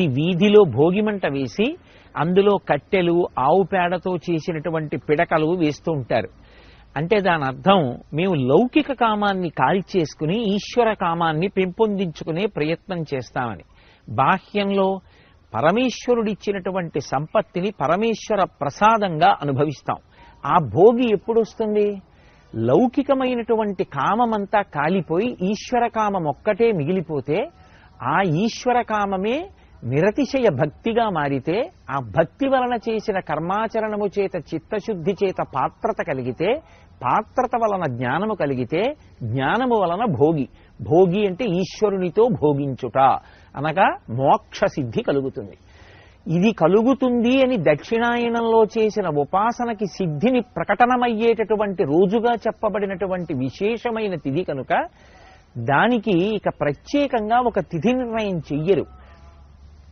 ఈ వీధిలో భోగిమంట వేసి అందులో కట్టెలు ఆవు పేడతో చేసినటువంటి పిడకలు వేస్తూ ఉంటారు. అంటే దాని అర్థం మేము లౌకిక కామాన్ని కాల్చేసుకుని ఈశ్వర కామాన్ని పెంపొందించుకునే ప్రయత్నం చేస్తామని. బాహ్యంలో పరమేశ్వరుడిచ్చినటువంటి సంపత్తిని పరమేశ్వర ప్రసాదంగా అనుభవిస్తాం. ఆ భోగి ఎప్పుడు వస్తుంది లౌకికమైనటువంటి కామమంతా కాలిపోయి ఈశ్వర కామం ఒక్కటే మిగిలిపోతే ఆ ఈశ్వర కామమే నిరతిశయ భక్తిగా మారితే ఆ భక్తి వలన చేసిన కర్మాచరణము చేత చిత్తశుద్ధి చేత పాత్రత కలిగితే పాత్రత వలన జ్ఞానము కలిగితే జ్ఞానము వలన భోగి. భోగి అంటే ఈశ్వరునితో భోగించుట. అనగా మోక్ష సిద్ధి కలుగుతుంది. ఇది కలుగుతుంది అని దక్షిణాయనంలో చేసిన ఉపాసనకి సిద్ధిని ప్రకటనమయ్యేటటువంటి రోజుగా చెప్పబడినటువంటి విశేషమైన తిథి కనుక దానికి ఇక ప్రత్యేకంగా ఒక తిథి నిర్ణయం చెయ్యరు.